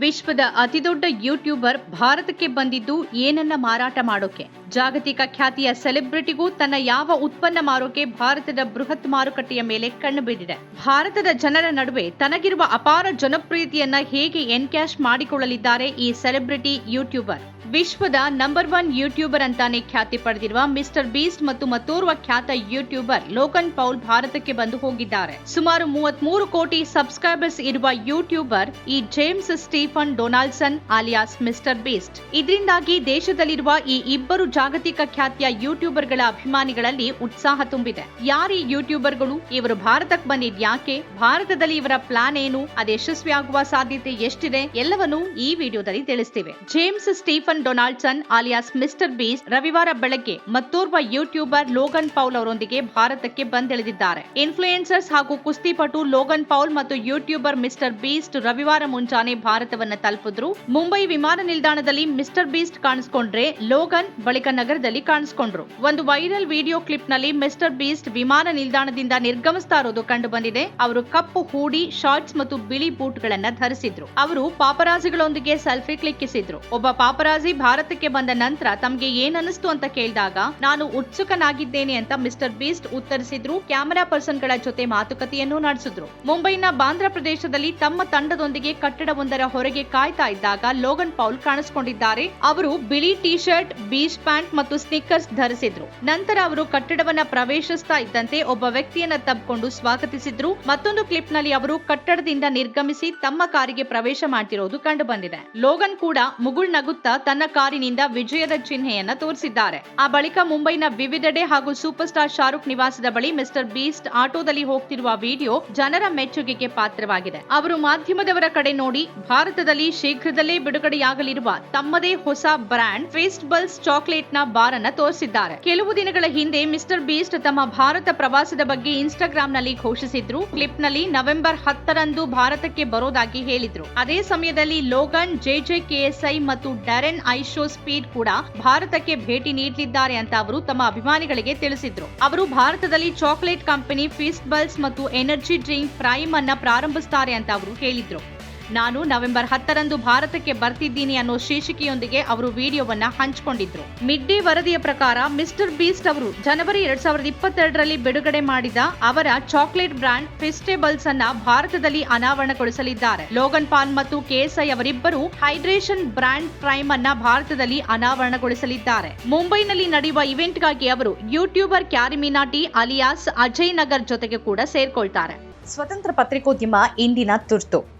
ವಿಶ್ವದ ಅತಿದೊಡ್ಡ ಯೂಟ್ಯೂಬರ್ ಭಾರತಕ್ಕೆ ಬಂದಿದ್ದು ಏನನ್ನ ಮಾರಾಟ ಮಾಡೋಕೆ? ಜಾಗತಿಕ ಖ್ಯಾತಿಯ ಸೆಲೆಬ್ರಿಟಿಗೂ ತನ್ನ ಯಾವ ಉತ್ಪನ್ನ ಮಾರೋಕೆ ಭಾರತದ ಬೃಹತ್ ಮಾರುಕಟ್ಟೆಯ ಮೇಲೆ ಕಣ್ಣು ಬಿದ್ದಿದೆ ಭಾರತದ ಜನರ ನಡುವೆ ತನಗಿರುವ ಅಪಾರ ಜನಪ್ರಿಯತೆಯನ್ನ ಹೇಗೆ ಎನ್ಕ್ಯಾಶ್ ಮಾಡಿಕೊಳ್ಳಲಿದ್ದಾರೆ ಈ ಸೆಲೆಬ್ರಿಟಿ ಯೂಟ್ಯೂಬರ್? ವಿಶ್ವದ ನಂಬರ್ ಒನ್ ಯೂಟ್ಯೂಬರ್ ಅಂತಾನೆ ಖ್ಯಾತಿ ಪಡೆದಿರುವ ಮಿಸ್ಟರ್ ಬೀಸ್ಟ್ ಮತ್ತು ಮತ್ತೋರ್ವ ಖ್ಯಾತ ಯೂಟ್ಯೂಬರ್ ಲೋಕನ್ ಪೌಲ್ ಭಾರತಕ್ಕೆ ಬಂದು ಹೋಗಿದ್ದಾರೆ. ಸುಮಾರು ಮೂವತ್ಮೂರು ಕೋಟಿ ಸಬ್ಸ್ಕ್ರೈಬರ್ಸ್ ಇರುವ ಯೂಟ್ಯೂಬರ್ ಈ James Stephen Donaldson alias Mister Beast. ಇದರಿಂದಾಗಿ ದೇಶದಲ್ಲಿರುವ ಈ ಇಬ್ಬರು ಜಾಗತಿಕ ಖ್ಯಾತಿಯ ಯೂಟ್ಯೂಬರ್ಗಳ ಅಭಿಮಾನಿಗಳಲ್ಲಿ ಉತ್ಸಾಹ ತುಂಬಿದೆ. ಯಾರಿ ಯೂಟ್ಯೂಬರ್ಗಳು? ಇವರು ಭಾರತಕ್ಕೆ ಬಂದಿದ್ ಯಾಕೆ? ಭಾರತದಲ್ಲಿ ಇವರ ಪ್ಲಾನ್ ಏನು? ಅದು ಯಶಸ್ವಿಯಾಗುವ ಸಾಧ್ಯತೆ ಎಷ್ಟಿದೆ? ಎಲ್ಲವನ್ನು ಈ ವಿಡಿಯೋದಲ್ಲಿ ತಿಳಿಸ್ತೇವೆ. James Stephen Donaldson alias Mister Beast ರವಿವಾರ ಬೆಳಗ್ಗೆ ಮತ್ತೋರ್ವ ಯೂಟ್ಯೂಬರ್ ಲೋಗನ್ ಪೌಲ್ ಅವರೊಂದಿಗೆ ಭಾರತಕ್ಕೆ ಬಂದಿಳಿದಿದ್ದಾರೆ. ಇನ್ಫ್ಲೂಯೆನ್ಸರ್ಸ್ ಹಾಗೂ ಕುಸ್ತಿಪಟು ಲೋಗನ್ ಪೌಲ್ ಮತ್ತು ಯೂಟ್ಯೂಬರ್ ಮಿಸ್ಟರ್ ಬೀಸ್ಟ್ ರವಿವಾರ ಮುಂಜಾನೆ ಭಾರತವನ್ನ ತಲುಪಿದ್ರು. ಮುಂಬೈ ವಿಮಾನ ನಿಲ್ದಾಣದಲ್ಲಿ ಮಿಸ್ಟರ್ ಬೀಸ್ಟ್ ಕಾಣಿಸ್ಕೊಂಡ್ರೆ ಲೋಗನ್ ಬಳಿಕ ನಗರದಲ್ಲಿ ಕಾಣಿಸಿಕೊಂಡ್ರು. ಒಂದು ವೈರಲ್ ವಿಡಿಯೋ ಕ್ಲಿಪ್ನಲ್ಲಿ ಮಿಸ್ಟರ್ ಬೀಸ್ಟ್ ವಿಮಾನ ನಿಲ್ದಾಣದಿಂದ ನಿರ್ಗಮಿಸ್ತಾ ಇರೋದು ಕಂಡು ಬಂದಿದೆ ಅವರು ಕಪ್ಪು ಹೂಡಿ, ಶಾರ್ಟ್ಸ್ ಮತ್ತು ಬಿಳಿ ಬೂಟ್ ಗಳನ್ನ ಧರಿಸಿದ್ರು. ಅವರು ಪಾಪರಾಜಿಗಳೊಂದಿಗೆ ಸೆಲ್ಫಿ ಕ್ಲಿಕ್ಕಿಸಿದ್ರು. ಒಬ್ಬ ಪಾಪರಾಜಿ ಭಾರತಕ್ಕೆ ಬಂದ ನಂತರ ತಮಗೆ ಏನನ್ನಿಸ್ತು ಅಂತ ಕೇಳಿದಾಗ, ನಾನು ಉತ್ಸುಕನಾಗಿದ್ದೇನೆ ಅಂತ ಮಿಸ್ಟರ್ ಬೀಸ್ಟ್ ಉತ್ತರಿಸಿದ್ರು. ಕ್ಯಾಮೆರಾ ಪರ್ಸನ್ಗಳ ಜೊತೆ ಮಾತುಕತೆಯನ್ನು ನಡೆಸಿದ್ರು. ಮುಂಬೈನ ಬಾಂಧ್ರ ಪ್ರದೇಶದಲ್ಲಿ ತಮ್ಮ ತಂಡದೊಂದಿಗೆ ಕಟ್ಟಡವೊಂದರ ಹೊರಗೆ ಕಾಯ್ತಾ ಇದ್ದಾಗ ಲೋಗನ್ ಪೌಲ್ ಕಾಣಿಸಿಕೊಂಡಿದ್ದಾರೆ. ಅವರು ಬಿಳಿ ಟೀ ಶರ್ಟ್ ಬೀಚ್ ಪ್ಯಾಂಟ್ ಮತ್ತು ಸ್ನಿಕ್ಕರ್ಸ್ ಧರಿಸಿದ್ರು. ನಂತರ ಅವರು ಕಟ್ಟಡವನ್ನ ಪ್ರವೇಶಿಸ್ತಾ ಇದ್ದಂತೆ ಒಬ್ಬ ವ್ಯಕ್ತಿಯನ್ನ ತಬ್ಕೊಂಡು ಸ್ವಾಗತಿಸಿದ್ರು. ಮತ್ತೊಂದು ಕ್ಲಿಪ್ನಲ್ಲಿ ಅವರು ಕಟ್ಟಡದಿಂದ ನಿರ್ಗಮಿಸಿ ತಮ್ಮ ಕಾರಿಗೆ ಪ್ರವೇಶ ಮಾಡ್ತಿರೋದು ಕಂಡು ಬಂದಿದೆ ಲೋಗನ್ ಕೂಡ ಮುಗುಳ್ ನಗುತ್ತಾ ತನ್ನ ಕಾರಿನಿಂದ ವಿಜಯದ ಚಿಹ್ನೆಯನ್ನ ತೋರಿಸಿದ್ದಾರೆ. ಆ ಬಳಿಕ ಮುಂಬೈನ ವಿವಿಧೆಡೆ ಹಾಗೂ ಸೂಪರ್ ಸ್ಟಾರ್ ಶಾರುಖ್ ನಿವಾಸದ ಬಳಿ ಮಿಸ್ಟರ್ ಬೀಸ್ಟ್ ಆಟೋದಲ್ಲಿ ಹೋಗ್ತಿರುವ ವಿಡಿಯೋ ಜನರ ಮೆಚ್ಚುಗೆಗೆ ಪಾತ್ರವಾಗಿದೆ. ಅವರು ಮಾಧ್ಯಮದವರ ಕಡೆ ನೋಡಿ, ಭಾರತದಲ್ಲಿ ಶೀಘ್ರದಲ್ಲೇ ಬಿಡುಗಡೆಯಾಗಲಿರುವ ತಮ್ಮದೇ ಹೊಸ ಬ್ರ್ಯಾಂಡ್ ಫೇಸ್ಟ್ಬಲ್ಸ್ ಚಾಕ್ಲೇಟ್ ನ ಬಾರ್ ಅನ್ನ ತೋರಿಸಿದ್ದಾರೆ. ಕೆಲವು ದಿನಗಳ ಹಿಂದೆ ಮಿಸ್ಟರ್ ಬೀಸ್ಟ್ ತಮ್ಮ ಭಾರತ ಪ್ರವಾಸದ ಬಗ್ಗೆ ಇನ್ಸ್ಟಾಗ್ರಾಂ ನಲ್ಲಿ ಘೋಷಿಸಿದ್ರು. ಕ್ಲಿಪ್ನಲ್ಲಿ ನವೆಂಬರ್ ಹತ್ತರಂದು ಭಾರತಕ್ಕೆ ಬರೋದಾಗಿ ಹೇಳಿದ್ರು. ಅದೇ ಸಮಯದಲ್ಲಿ ಲೋಗನ್ ಜೆಜೆ ಕೆಎಸ್ಐ ಮತ್ತು ಡರೆನ್ ಐಶೋ ಸ್ಪೀಡ್ ಕೂಡ ಭಾರತಕ್ಕೆ ಭೇಟಿ ನೀಡಲಿದ್ದಾರೆ ಅಂತ ಅವರು ತಮ್ಮ ಅಭಿಮಾನಿಗಳಿಗೆ ತಿಳಿಸಿದ್ರು. ಅವರು ಭಾರತದಲ್ಲಿ ಚಾಕ್ಲೇಟ್ ಕಂಪನಿ, ಫಿಸ್ಟ್ ಬಲ್ಸ್ ಮತ್ತು ಎನರ್ಜಿ ಡ್ರಿಂಕ್ ಪ್ರೈಮ್ ಅನ್ನ ಪ್ರಾರಂಭಿಸುತ್ತಾರೆ ಅಂತ ಅವರು ಹೇಳಿದ್ರು. ನಾನು ನವೆಂಬರ್ ಹತ್ತರಂದು ಭಾರತಕ್ಕೆ ಬರ್ತಿದ್ದೀನಿ ಅನ್ನೋ ಶೀರ್ಷಿಕೆಯೊಂದಿಗೆ ಅವರು ವಿಡಿಯೋವನ್ನ ಹಂಚಿಕೊಂಡಿದ್ರು. ಮಿಡ್ ಡೇ ವರದಿಯ ಪ್ರಕಾರ ಮಿಸ್ಟರ್ ಬೀಸ್ಟ್ ಅವರು ಜನವರಿ ಎರಡ್ ಸಾವಿರದ ಇಪ್ಪತ್ತೆರಡರಲ್ಲಿ ಬಿಡುಗಡೆ ಮಾಡಿದ ಅವರ ಚಾಕ್ಲೇಟ್ ಬ್ರ್ಯಾಂಡ್ ಫೆಸ್ಟೇಬಲ್ಸ್ ಅನ್ನ ಭಾರತದಲ್ಲಿ ಅನಾವರಣಗೊಳಿಸಲಿದ್ದಾರೆ. ಲೋಗನ್ ಪಾಲ್ ಮತ್ತು ಕೆಎಸ್ಐ ಅವರಿಬ್ಬರು ಹೈಡ್ರೇಷನ್ ಬ್ರ್ಯಾಂಡ್ ಪ್ರೈಮ್ ಅನ್ನ ಭಾರತದಲ್ಲಿ ಅನಾವರಣಗೊಳಿಸಲಿದ್ದಾರೆ. ಮುಂಬೈನಲ್ಲಿ ನಡೆಯುವ ಇವೆಂಟ್ಗಾಗಿ ಅವರು ಯೂಟ್ಯೂಬರ್ ಕ್ಯಾರಿಮಿನಾಟಿ ಅಲಿಯಾಸ್ ಅಜಯ್ ನಗರ್ ಜೊತೆಗೆ ಕೂಡ ಸೇರ್ಕೊಳ್ತಾರೆ. ಸ್ವತಂತ್ರ ಪತ್ರಿಕೋದ್ಯಮ ಇಂದಿನ ತುರ್ತು.